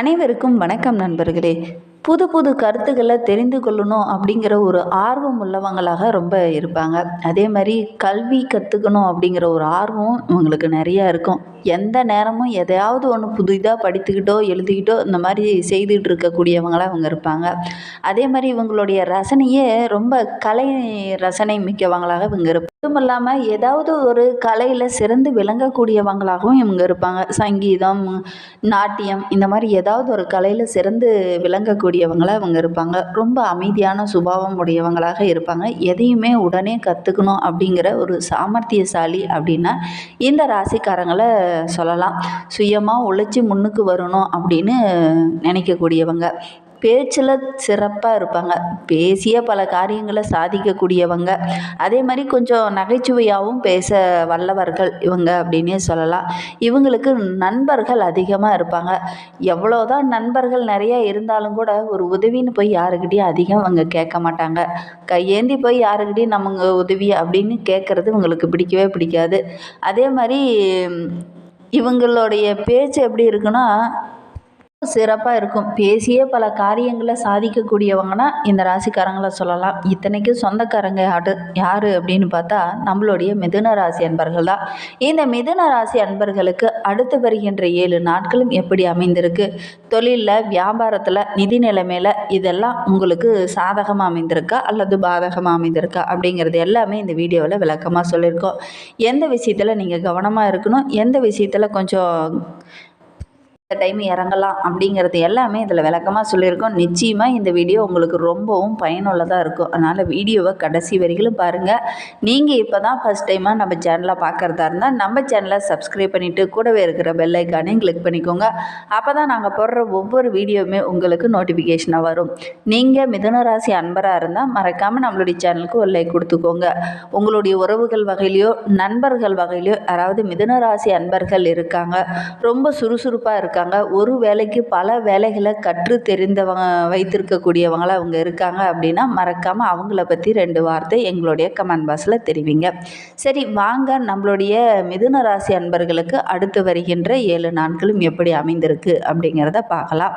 அனைவருக்கும் வணக்கம் நண்பர்களே. புது புது கருத்துக்களை தெரிந்து கொள்ளணும் அப்படிங்கிற ஒரு ஆர்வம் உள்ளவங்களாக ரொம்ப இருப்பாங்க. அதே மாதிரி கல்வி கற்றுக்கணும் அப்படிங்கிற ஒரு ஆர்வம் இவங்களுக்கு நிறையா இருக்கும். எந்த நேரமும் எதையாவது ஒன்று புதிதாக படித்துக்கிட்டோ எழுதிக்கிட்டோ இந்த மாதிரி செய்துட்டு இருக்கக்கூடியவங்களாக இவங்க இருப்பாங்க. அதே மாதிரி இவங்களுடைய ரசனையே ரொம்ப கலை ரசனை மிக்கவங்களாக இவங்க இருப்பாங்க. மட்டும் இல்லாமல் ஏதாவது ஒரு கலையில் சிறந்து விளங்கக்கூடியவங்களாகவும் இவங்க இருப்பாங்க. சங்கீதம் நாட்டியம் இந்த மாதிரி ஏதாவது ஒரு கலையில் சிறந்து விளங்கக்கூடியவங்களாக இவங்க இருப்பாங்க. ரொம்ப அமைதியான சுபாவம் உடையவங்களாக இருப்பாங்க. எதையுமே உடனே கற்றுக்கணும் அப்படிங்கிற ஒரு சாமர்த்தியசாலி அப்படின்னா இந்த ராசிக்காரங்களை சொல்லலாம். சுயமாக உழைச்சி முன்னுக்கு வரணும் அப்படின்னு நினைக்கக்கூடியவங்க. பேச்சில் சிறப்பாக இருப்பாங்க. பேசிய பல காரியங்களை சாதிக்கக்கூடியவங்க. அதே மாதிரி கொஞ்சம் நகைச்சுவையாகவும் பேச வல்லவர்கள் இவங்க அப்படின்னே சொல்லலாம். இவங்களுக்கு நண்பர்கள் அதிகமாக இருப்பாங்க. எவ்வளோதான் நண்பர்கள் நிறையா இருந்தாலும் கூட ஒரு உதவின்னு போய் யாருக்கிட்டேயும் அதிகம் அவங்க கேட்க மாட்டாங்க. கையேந்தி போய் யாருக்கிட்டேயும் நமக்கு உதவி அப்படின்னு கேட்குறது இவங்களுக்கு பிடிக்கவே பிடிக்காது. அதே மாதிரி இவங்களுடைய பேச்சு எப்படி இருக்குன்னா சிறப்பாக இருக்கும். பேசியே பல காரியங்களை சாதிக்கக்கூடியவங்கன்னா இந்த ராசிக்காரங்களை சொல்லலாம். இத்தனைக்கும் சொந்தக்காரங்க யாரு யார் அப்படின்னு பார்த்தா நம்மளுடைய மிதுன ராசி அன்பர்கள் தான். இந்த மிதுன ராசி அன்பர்களுக்கு அடுத்து வருகின்ற ஏழு நாட்களும் எப்படி அமைந்திருக்கு? தொழிலில் வியாபாரத்தில் நிதி நிலைமையில் இதெல்லாம் உங்களுக்கு சாதகமாக அமைந்திருக்கா? அல்லது பாதகமாக அமைந்திருக்கா? அப்படிங்கிறது எல்லாமே இந்த வீடியோவில் விளக்கமாக சொல்லியிருக்கோம். எந்த விஷயத்தில் நீங்கள் கவனமாக இருக்கணும்? எந்த விஷயத்தில் கொஞ்சம் இந்த டைம் இறங்கலாம் அப்படிங்கிறது எல்லாமே இதில் விளக்கமாக சொல்லியிருக்கோம். நிச்சயமாக இந்த வீடியோ உங்களுக்கு ரொம்பவும் பயனுள்ளதாக இருக்கும். அதனால் வீடியோவை கடைசி வரைகளும் பாருங்கள் நீங்கள் இப்போ தான் ஃபஸ்ட் டைமாக நம்ம சேனலை பார்க்குறதா இருந்தால் நம்ம சேனலை சப்ஸ்கிரைப் பண்ணிவிட்டு கூடவே இருக்கிற பெல்லைக்கானையும் கிளிக் பண்ணிக்கோங்க. அப்போ தான் நாங்கள் போடுற ஒவ்வொரு வீடியோவுமே உங்களுக்கு நோட்டிஃபிகேஷனாக வரும். நீங்கள் மிதுனராசி அன்பராக இருந்தால் மறக்காமல் நம்மளுடைய சேனலுக்கு ஒரு லைக் கொடுத்துக்கோங்க. உங்களுடைய உறவுகள் வகையிலையோ நண்பர்கள் வகையிலையோ யாராவது மிதுனராசி அன்பர்கள் இருக்காங்க. ரொம்ப சுறுசுறுப்பாக இருக்காங்க. இருக்காங்க. ஒரு வேலைக்கு பல வேலைகளை கற்று தெரிந்தவங்க வைத்திருக்கக்கூடியவங்களாக அவங்க இருக்காங்க அப்படின்னா மறக்காமல் அவங்கள பற்றி ரெண்டு வார்த்தை எங்களுடைய கமெண்ட் பாக்ஸில் தெரிவிங்க. சரி வாங்க. நம்மளுடைய மிதுன ராசி அன்பர்களுக்கு அடுத்து வருகின்ற ஏழு நாட்களும் எப்படி அமைந்திருக்கு அப்படிங்கிறத பார்க்கலாம்.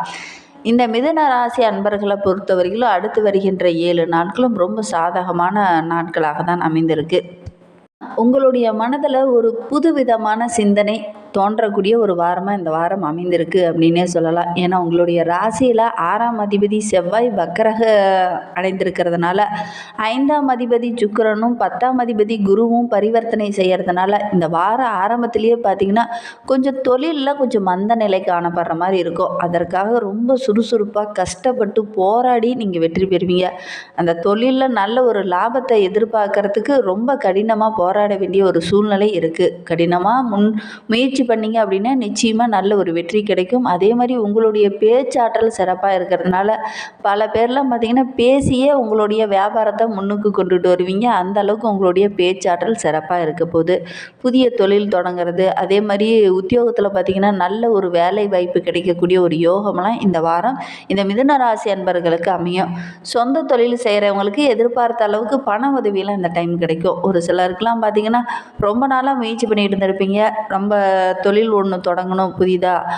இந்த மிதுன ராசி அன்பர்களை பொறுத்தவரையிலும் அடுத்து வருகின்ற ஏழு நாட்களும் ரொம்ப சாதகமான நாட்களாக தான் அமைந்திருக்கு. உங்களுடைய மனதில் ஒரு புதுவிதமான சிந்தனை தோன்றக்கூடிய ஒரு வாரமாக இந்த வாரம் அமைந்திருக்கு அப்படின்னே சொல்லலாம். ஏன்னா உங்களுடைய ராசியில் ஆறாம் அதிபதி செவ்வாய் வக்கரக அடைந்திருக்கிறதுனால ஐந்தாம் அதிபதி சுக்கரனும் பத்தாம் அதிபதி குருவும் பரிவர்த்தனை செய்கிறதுனால இந்த வார ஆரம்பத்திலேயே பார்த்திங்கன்னா கொஞ்சம் தொழிலில் கொஞ்சம் மந்த நிலை காணப்படுற மாதிரி இருக்கும். அதற்காக ரொம்ப சுறுசுறுப்பாக கஷ்டப்பட்டு போராடி நீங்கள் வெற்றி பெறுவீங்க. அந்த தொழிலில் நல்ல ஒரு லாபத்தை எதிர்பார்க்கறதுக்கு ரொம்ப கடினமாக போராட வேண்டிய ஒரு சூழ்நிலை இருக்குது கடினமாக முன் முயற்சி முயற்சி பண்ணிங்க அப்படின்னா நிச்சயமாக நல்ல ஒரு வெற்றி கிடைக்கும். அதே மாதிரி உங்களுடைய பேச்சாற்றல் சிறப்பாக இருக்கிறதுனால பல பேர்லாம் பார்த்திங்கன்னா பேசியே உங்களுடைய வியாபாரத்தை முன்னுக்கு கொண்டுட்டு வருவீங்க. அந்த அளவுக்கு உங்களுடைய பேச்சாற்றல் சிறப்பாக இருக்க போகுது. புதிய தொழில் தொடங்குறது அதே மாதிரி உத்தியோகத்தில் பார்த்திங்கன்னா நல்ல ஒரு வேலை வாய்ப்பு கிடைக்கக்கூடிய ஒரு யோகம்லாம் இந்த வாரம் இந்த மிதுன ராசி அன்பர்களுக்கு அமையும். சொந்த தொழில் செய்கிறவங்களுக்கு எதிர்பார்த்த அளவுக்கு பண உதவியெல்லாம் இந்த டைம் கிடைக்கும். ஒரு சிலருக்குலாம் பார்த்திங்கன்னா ரொம்ப நாளாக முயற்சி பண்ணிகிட்டு இருந்திருப்பீங்க. ரொம்ப தொழில் ஒன்று தொடங்கணும் புதிதாக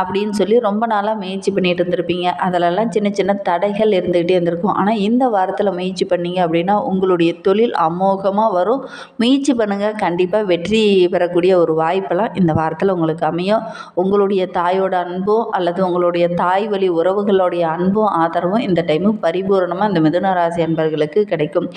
அப்படின்னு சொல்லி ரொம்ப நாளாக முயற்சி பண்ணிகிட்டு இருந்திருப்பீங்க. அதிலெல்லாம் சின்ன சின்ன தடைகள் இருந்துக்கிட்டே இருந்திருக்கும். ஆனால் இந்த வாரத்தில் முயற்சி பண்ணீங்க அப்படின்னா உங்களுடைய தொழில் அமோகமாக வரும். முயற்சி பண்ணுங்கள் கண்டிப்பாக வெற்றி பெறக்கூடிய ஒரு வாய்ப்பெல்லாம் இந்த வாரத்தில் உங்களுக்கு அமையும். உங்களுடைய தாயோட அன்பும் அல்லது உங்களுடைய தாய் வழி உறவுகளுடைய அன்பும் ஆதரவும் இந்த டைமு பரிபூரணமாக இந்த மிதுனராசி அன்பர்களுக்கு கிடைக்கும்.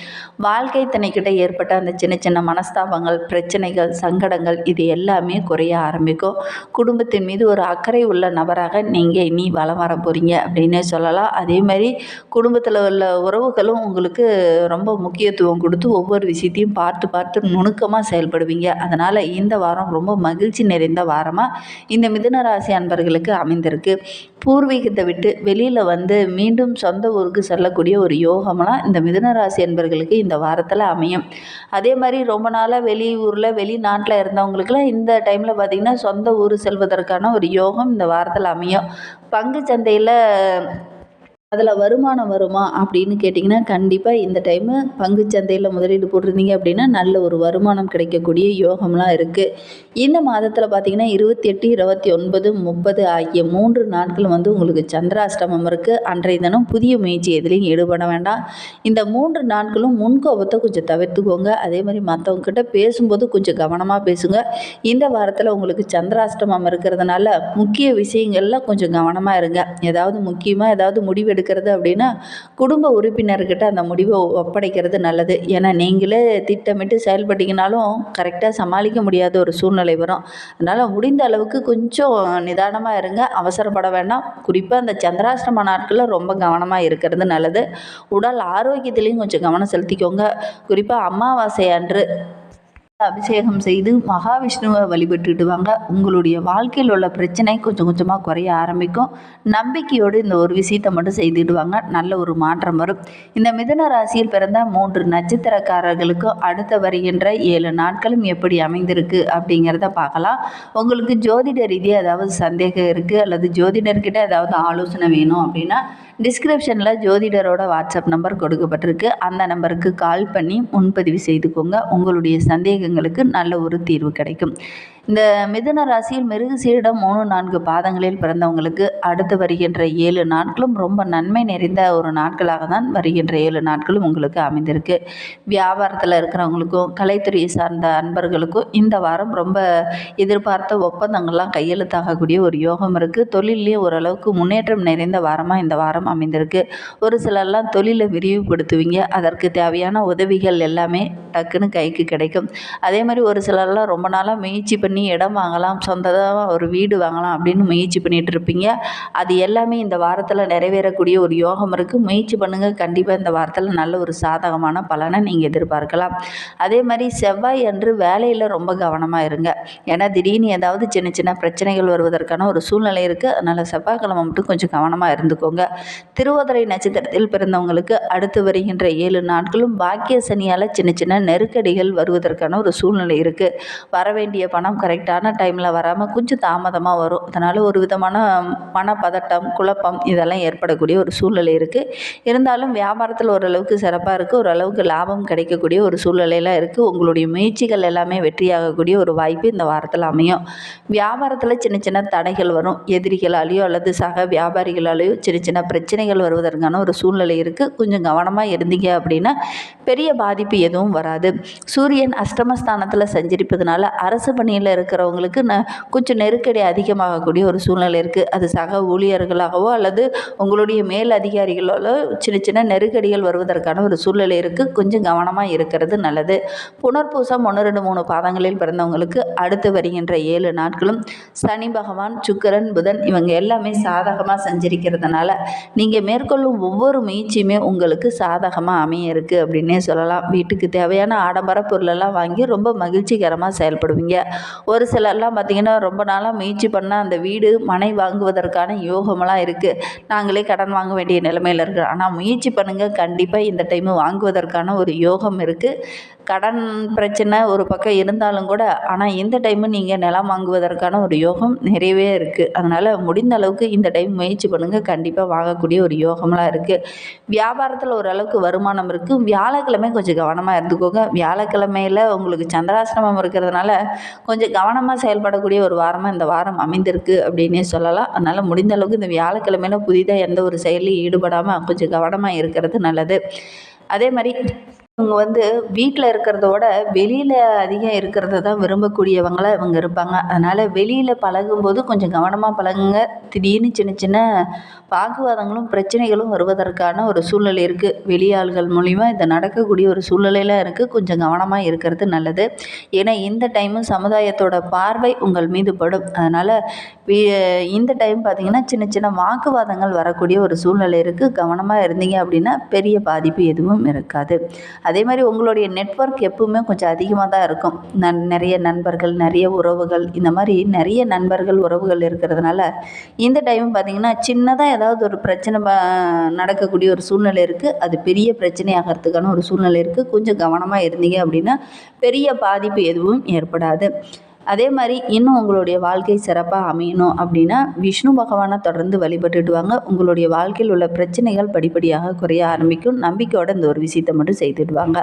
வாழ்க்கை தன்னைக்கிட்ட ஏற்பட்ட அந்த சின்ன சின்ன மனஸ்தாபங்கள் பிரச்சனைகள் சங்கடங்கள் இது எல்லாமே குறைய ஆரம்பிக்கும். குடும்பத்தின் மீது ஒரு அக்கறை உள்ள நபராக நீங்கள் இனி வளம் வர போகிறீங்க அப்படின்னே சொல்லலாம். அதே மாதிரி குடும்பத்தில் உள்ள உறவுகளும் உங்களுக்கு ரொம்ப முக்கியத்துவம் கொடுத்து ஒவ்வொரு விஷயத்தையும் பார்த்து பார்த்து நுணுக்கமாக செயல்படுவீங்க. அதனால் இந்த வாரம் ரொம்ப மகிழ்ச்சி நிறைந்த வாரமாக இந்த மிதுன ராசி அன்பர்களுக்கு அமைந்திருக்கு. பூர்வீகத்தை விட்டு வெளியில் வந்து மீண்டும் சொந்த ஊருக்கு செல்லக்கூடிய ஒரு யோகம்லாம் இந்த மிதுன ராசி அன்பர்களுக்கு இந்த வாரத்தில் அமையும். அதே மாதிரி ரொம்ப நாளாக வெளியூரில் வெளிநாட்டில் இருந்தவங்களுக்குலாம் இந்த டைமில் பார்த்திங்கன்னா சொந்த ஊர் செல்வதற்கான ஒரு யோகம் இந்த வாரத்தில் அமையும். பங்கு சந்தையில் அதில் வருமானம் வருமா அப்படின்னு கேட்டிங்கன்னா கண்டிப்பாக இந்த டைமு பங்குச்சந்தையில் முதலீடு போட்டிருந்தீங்க அப்படின்னா நல்ல ஒரு வருமானம் கிடைக்கக்கூடிய யோகம்லாம் இருக்குது இந்த மாதத்தில் பார்த்தீங்கன்னா இருபத்தி எட்டு இருபத்தி ஒன்பது முப்பது ஆகிய மூன்று நாட்கள் வந்து உங்களுக்கு சந்திராஷ்டமம் இருக்குது அன்றைய தினம் புதிய முயற்சி எதுலேயும் ஈடுபட வேண்டாம். இந்த மூன்று நாட்களும் முன்கோபத்தை கொஞ்சம் தவிர்த்துக்கோங்க. அதே மாதிரி மற்றவங்கக்கிட்ட பேசும்போது கொஞ்சம் கவனமாக பேசுங்க. இந்த வாரத்தில் உங்களுக்கு சந்திராஷ்டமம் இருக்கிறதுனால முக்கிய விஷயங்களில் கொஞ்சம் கவனமாக இருங்க. ஏதாவது முக்கியமாக ஏதாவது முடிவு எடுக்கிறது அப்படின்னா குடும்ப உறுப்பினர்கிட்ட அந்த முடிவை ஒப்படைக்கிறது நல்லது. ஏன்னா நீங்களே திட்டமிட்டு செயல்பட்டீங்கனாலும் கரெக்டாக சமாளிக்க முடியாத ஒரு சூழ்நிலை வரும். அதனால் முடிந்த அளவுக்கு கொஞ்சம் நிதானமாக இருங்க. அவசரப்பட வேண்டாம். குறிப்பாக அந்த சந்திராஷ்டம நாட்களில் ரொம்ப கவனமாக இருக்கிறது நல்லது. உடல் ஆரோக்கியத்திலையும் கொஞ்சம் கவனம் செலுத்திக்கோங்க. குறிப்பாக அமாவாசை அன்று அபிஷேகம் செய்து மகாவிஷ்ணுவை வழிபட்டுட்டு வாங்க உங்களுடைய வாழ்க்கையில் உள்ள பிரச்சனை கொஞ்சம் கொஞ்சமாக குறைய ஆரம்பிக்கும். நம்பிக்கையோடு இந்த ஒரு விஷயத்தை மட்டும் செய்துட்டு வாங்க நல்ல ஒரு மாற்றம் வரும். இந்த மிதன ராசியில் பிறந்த மூன்று நட்சத்திரக்காரர்களுக்கும் அடுத்த வருகின்ற ஏழு நாட்களும் எப்படி அமைந்திருக்கு அப்படிங்கிறத பார்க்கலாம். உங்களுக்கு ஜோதிட ரீதியாக ஏதாவது சந்தேகம் இருக்குது அல்லது ஜோதிடர்கிட்ட ஏதாவது ஆலோசனை வேணும் அப்படின்னா டிஸ்கிரிப்ஷனில் ஜோதிடரோட வாட்ஸ்அப் நம்பர் கொடுக்கப்பட்டிருக்கு. அந்த நம்பருக்கு கால் பண்ணி முன்பதிவு செய்துக்கோங்க. உங்களுடைய சந்தேகங்களுக்கு நல்ல ஒரு தீர்வு கிடைக்கும். இந்த மிதுன ராசியில் மிருக சீரிடம் மூணு நான்கு பாதங்களில் பிறந்தவங்களுக்கு அடுத்து வருகின்ற ஏழு நாட்களும் ரொம்ப நன்மை நிறைந்த ஒரு நாட்களாக தான் வருகின்ற ஏழு நாட்களும் உங்களுக்கு அமைந்திருக்கு. வியாபாரத்தில் இருக்கிறவங்களுக்கும் கலைத்துறையை சார்ந்த அன்பர்களுக்கும் இந்த வாரம் ரொம்ப எதிர்பார்த்த ஒப்பந்தங்கள்லாம் கையெழுத்தாகக்கூடிய ஒரு யோகம் இருக்குது தொழிலையும் ஓரளவுக்கு முன்னேற்றம் நிறைந்த வாரமாக இந்த வாரம் அமைந்திருக்கு. ஒரு சிலர்லாம் தொழிலை விரிவுபடுத்துவீங்க. அதற்கு தேவையான உதவிகள் எல்லாமே டக்குன்னு கைக்கு கிடைக்கும். அதே மாதிரி ஒரு சிலர்லாம் ரொம்ப நாளாக முயற்சி பண்ணி பண்ணி இடம் வாங்கலாம் சொந்ததாக ஒரு வீடு வாங்கலாம் அப்படின்னு முயற்சி பண்ணிகிட்டு இருப்பீங்க. அது எல்லாமே இந்த வாரத்தில் நிறைவேறக்கூடிய ஒரு யோகம் இருக்குது முயற்சி பண்ணுங்கள் கண்டிப்பாக இந்த வாரத்தில் நல்ல ஒரு சாதகமான பலனை நீங்கள் எதிர்பார்க்கலாம். அதே மாதிரி செவ்வாய் அன்று வேலையில் ரொம்ப கவனமாக இருங்க. ஏன்னா திடீர்னு ஏதாவது சின்ன சின்ன பிரச்சனைகள் வருவதற்கான ஒரு சூழ்நிலை இருக்குது அதனால் செவ்வாய்க்கிழமை மட்டும் கொஞ்சம் கவனமாக இருந்துக்கோங்க. திருவோதரை நட்சத்திரத்தில் பிறந்தவங்களுக்கு அடுத்து வருகின்ற ஏழு நாட்களும் பாக்கிய சனியால் சின்ன சின்ன நெருக்கடிகள் வருவதற்கான ஒரு சூழ்நிலை இருக்குது வர வேண்டிய பணம் கரெக்டான டைமில் வராமல் கொஞ்சம் தாமதமாக வரும். அதனால் ஒரு விதமான மனப்பதட்டம் குழப்பம் இதெல்லாம் ஏற்படக்கூடிய ஒரு சூழ்நிலை இருக்குது இருந்தாலும் வியாபாரத்தில் ஓரளவுக்கு சிறப்பாக இருக்குது ஓரளவுக்கு லாபம் கிடைக்கக்கூடிய ஒரு சூழ்நிலையெல்லாம் இருக்குது உங்களுடைய முயற்சிகள் எல்லாமே வெற்றியாகக்கூடிய ஒரு வாய்ப்பு இந்த வாரத்தில் அமையும். வியாபாரத்தில் சின்ன சின்ன தடைகள் வரும். எதிரிகளாலேயோ அல்லது சக வியாபாரிகளாலேயோ சின்ன சின்ன பிரச்சனைகள் வருவதற்கான ஒரு சூழ்நிலை இருக்குது கொஞ்சம் கவனமாக இருந்தீங்க அப்படின்னா பெரிய பாதிப்பு எதுவும் வராது. சூரியன் அஷ்டமஸ்தானத்தில் சஞ்சரிப்பதனால அரசு பணியில் இருக்கிறவங்களுக்கு ந கொஞ்சம் நெருக்கடி அதிகமாகக்கூடிய ஒரு சூழ்நிலை இருக்குது அது சக ஊழியர்களாகவோ அல்லது உங்களுடைய மேல் அதிகாரிகளோ சின்ன சின்ன நெருக்கடிகள் வருவதற்கான ஒரு சூழ்நிலை இருக்குது கொஞ்சம் கவனமாக இருக்கிறது நல்லது. புனர்பூசம் ஒன்று ரெண்டு மூணு பாதங்களில் பிறந்தவங்களுக்கு அடுத்து வருகின்ற ஏழு நாட்களும் சனி பகவான் சுக்கரன் புதன் இவங்க எல்லாமே சாதகமாக சஞ்சரிக்கிறதுனால நீங்கள் மேற்கொள்ளும் ஒவ்வொரு முயற்சியுமே உங்களுக்கு சாதகமாக அமைய இருக்குது அப்படின்னே சொல்லலாம். வீட்டுக்கு தேவையான ஆடம்பர பொருளெல்லாம் வாங்கி ரொம்ப மகிழ்ச்சிகரமாக செயல்படுவீங்க. ஒரு சிலர்லாம் பார்த்திங்கன்னா ரொம்ப நாளாக முயற்சி பண்ணால் அந்த வீடு மனை வாங்குவதற்கான யோகமெல்லாம் இருக்குது நாங்களே கடன் வாங்க வேண்டிய நிலைமையில் இருக்கிறோம் ஆனால் முயற்சி பண்ணுங்கள் கண்டிப்பாக இந்த டைமு வாங்குவதற்கான ஒரு யோகம் இருக்குது கடன் பிரச்சனை ஒரு பக்கம் இருந்தாலும் கூட ஆனால் இந்த டைமு நீங்கள் நிலம் வாங்குவதற்கான ஒரு யோகம் நிறையவே இருக்குது அதனால் முடிந்த அளவுக்கு இந்த டைம் முயற்சி பண்ணுங்கள் கண்டிப்பாக வாங்கக்கூடிய ஒரு யோகம்லாம் இருக்குது வியாபாரத்தில் ஓரளவுக்கு வருமானம் இருக்குது வியாழக்கிழமை கொஞ்சம் கவனமாக இருந்துக்கோங்க. வியாழக்கிழமையில் உங்களுக்கு சந்திராசிரமம் இருக்கிறதுனால கொஞ்சம் கவனமாக செயல்படக்கூடிய ஒரு வாரமாக இந்த வாரம் அமைந்திருக்கு அப்படின்னே சொல்லலாம். அதனால் முடிந்த அளவுக்கு இந்த வியாழக்கிழமையில புதிதாக எந்த ஒரு செயலையும் ஈடுபடாமல் கொஞ்சம் கவனமாக இருக்கிறது நல்லது. அதே மாதிரி இவங்க வந்து வீட்டில் இருக்கிறதோட வெளியில் அதிகம் இருக்கிறத தான் விரும்பக்கூடியவங்களாக இவங்க இருப்பாங்க. அதனால் வெளியில் பழகும்போது கொஞ்சம் கவனமாக பழகுங்க. திடீர்னு சின்ன சின்ன வாக்குவாதங்களும் பிரச்சனைகளும் வருவதற்கான ஒரு சூழ்நிலை இருக்குது வெளியாள்கள் மூலிமா இது நடக்கக்கூடிய ஒரு சூழ்நிலையெல்லாம் இருக்குது கொஞ்சம் கவனமாக இருக்கிறது நல்லது. ஏன்னா இந்த டைமும் சமுதாயத்தோட பார்வை உங்கள் மீது படும். அதனால் இந்த டைம் பார்த்திங்கன்னா சின்ன சின்ன வாக்குவாதங்கள் வரக்கூடிய ஒரு சூழ்நிலை இருக்குது கவனமாக இருந்தீங்க அப்படின்னா பெரிய பாதிப்பு எதுவும் இருக்காது. அதே மாதிரி உங்களுடைய நெட்ஒர்க் எப்பவுமே கொஞ்சம் அதிகமாக தான் இருக்கும். நன் நிறைய நண்பர்கள் நிறைய உறவுகள் இந்த மாதிரி நிறைய நண்பர்கள் உறவுகள் இருக்கிறதுனால இந்த டைம் பார்த்திங்கன்னா சின்னதாக ஏதாவது ஒரு பிரச்சனை நடக்கக்கூடிய ஒரு சூழ்நிலை இருக்குது அது பெரிய பிரச்சனையாகிறதுக்கான ஒரு சூழ்நிலை இருக்குது கொஞ்சம் கவனமாக இருந்தீங்க அப்படின்னா பெரிய பாதிப்பு எதுவும் ஏற்படாது. அதே மாதிரி இன்னும் உங்களுடைய வாழ்க்கை சிறப்பாக அமையணும் அப்படின்னா விஷ்ணு பகவானை தொடர்ந்து வழிபட்டுட்டு வாங்க உங்களுடைய வாழ்க்கையில் உள்ள பிரச்சனைகள் படிப்படியாக குறைய ஆரம்பிக்கும். நம்பிக்கையோட இந்த ஒரு விஷயத்தை மட்டும் செய்துட்டு வாங்க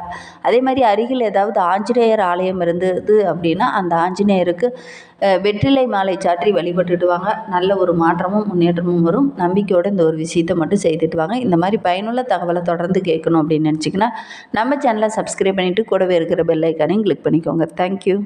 அதே மாதிரி அருகில் ஏதாவது ஆஞ்சநேயர் ஆலயம் இருந்தது அப்படின்னா அந்த ஆஞ்சநேயருக்கு வெற்றிலை மாலை சாற்றி வழிபட்டுட்டு வாங்க நல்ல ஒரு மாற்றமும் முன்னேற்றமும் வரும். நம்பிக்கையோட இந்த ஒரு விஷயத்தை மட்டும் செய்துட்டு வாங்க இந்த மாதிரி பயனுள்ள தகவலை தொடர்ந்து கேட்கணும் அப்படின்னு நினச்சிங்கன்னா நம்ம சேனலை சப்ஸ்கிரைப் பண்ணிவிட்டு கூடவே இருக்கிற பெல்லைக்கானையும் கிளிக் பண்ணிக்கோங்க. தேங்க்யூ